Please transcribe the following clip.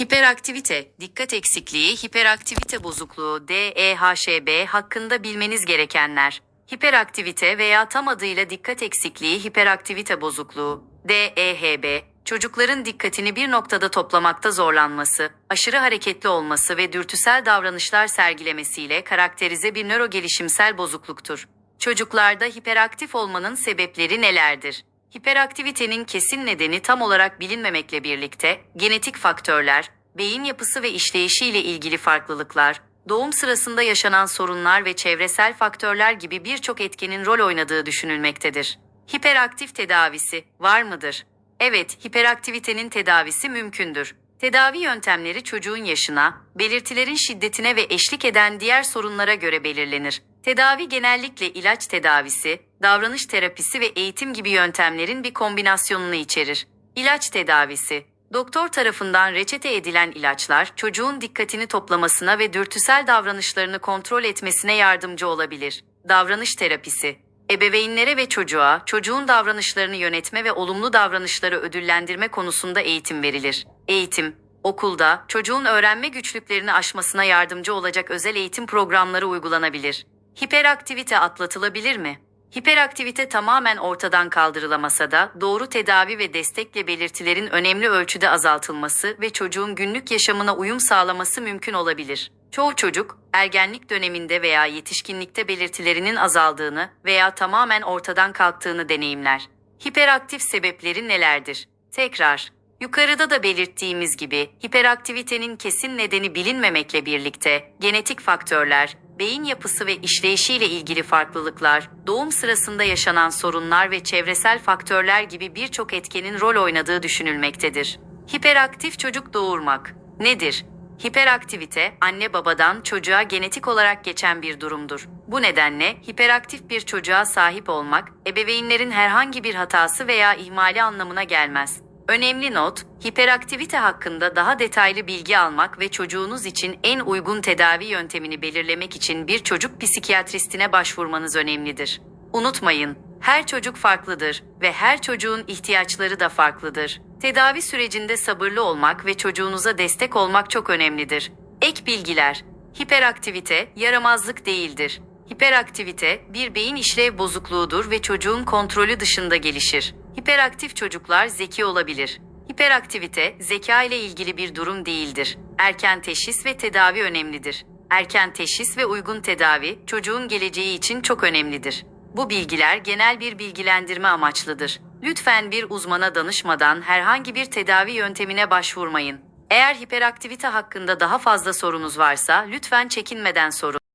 Hiperaktivite, dikkat eksikliği, hiperaktivite bozukluğu, DEHŞB hakkında bilmeniz gerekenler. Hiperaktivite veya tam adıyla dikkat eksikliği, hiperaktivite bozukluğu, DEHB, çocukların dikkatini bir noktada toplamakta zorlanması, aşırı hareketli olması ve dürtüsel davranışlar sergilemesiyle karakterize bir nörogelişimsel bozukluktur. Çocuklarda hiperaktif olmanın sebepleri nelerdir? Hiperaktivitenin kesin nedeni tam olarak bilinmemekle birlikte genetik faktörler, beyin yapısı ve işleyişiyle ilgili farklılıklar, doğum sırasında yaşanan sorunlar ve çevresel faktörler gibi birçok etkenin rol oynadığı düşünülmektedir. Hiperaktif tedavisi var mıdır? Evet, hiperaktivitenin tedavisi mümkündür. Tedavi yöntemleri çocuğun yaşına, belirtilerin şiddetine ve eşlik eden diğer sorunlara göre belirlenir. Tedavi genellikle ilaç tedavisi, davranış terapisi ve eğitim gibi yöntemlerin bir kombinasyonunu içerir. İlaç tedavisi Doktor tarafından reçete edilen ilaçlar çocuğun dikkatini toplamasına ve dürtüsel davranışlarını kontrol etmesine yardımcı olabilir. Davranış terapisi Ebeveynlere ve çocuğa çocuğun davranışlarını yönetme ve olumlu davranışları ödüllendirme konusunda eğitim verilir. Eğitim Okulda çocuğun öğrenme güçlüklerini aşmasına yardımcı olacak özel eğitim programları uygulanabilir. Hiperaktivite atlatılabilir mi? Hiperaktivite tamamen ortadan kaldırılamasa da doğru tedavi ve destekle belirtilerin önemli ölçüde azaltılması ve çocuğun günlük yaşamına uyum sağlaması mümkün olabilir. Çoğu çocuk ergenlik döneminde veya yetişkinlikte belirtilerinin azaldığını veya tamamen ortadan kalktığını deneyimler. Hiperaktif sebepleri nelerdir? Tekrar Yukarıda da belirttiğimiz gibi hiperaktivitenin kesin nedeni bilinmemekle birlikte genetik faktörler, beyin yapısı ve işleyişiyle ilgili farklılıklar, doğum sırasında yaşanan sorunlar ve çevresel faktörler gibi birçok etkenin rol oynadığı düşünülmektedir. Hiperaktif çocuk doğurmak nedir? Hiperaktivite, anne babadan çocuğa genetik olarak geçen bir durumdur. Bu nedenle hiperaktif bir çocuğa sahip olmak, ebeveynlerin herhangi bir hatası veya ihmali anlamına gelmez. Önemli not, hiperaktivite hakkında daha detaylı bilgi almak ve çocuğunuz için en uygun tedavi yöntemini belirlemek için bir çocuk psikiyatristine başvurmanız önemlidir. Unutmayın, her çocuk farklıdır ve her çocuğun ihtiyaçları da farklıdır. Tedavi sürecinde sabırlı olmak ve çocuğunuza destek olmak çok önemlidir. Ek bilgiler. Hiperaktivite yaramazlık değildir. Hiperaktivite bir beyin işlev bozukluğudur ve çocuğun kontrolü dışında gelişir. Hiperaktif çocuklar zeki olabilir. Hiperaktivite zeka ile ilgili bir durum değildir. Erken teşhis ve tedavi önemlidir. Erken teşhis ve uygun tedavi çocuğun geleceği için çok önemlidir. Bu bilgiler genel bir bilgilendirme amaçlıdır. Lütfen bir uzmana danışmadan herhangi bir tedavi yöntemine başvurmayın. Eğer hiperaktivite hakkında daha fazla sorunuz varsa lütfen çekinmeden sorun.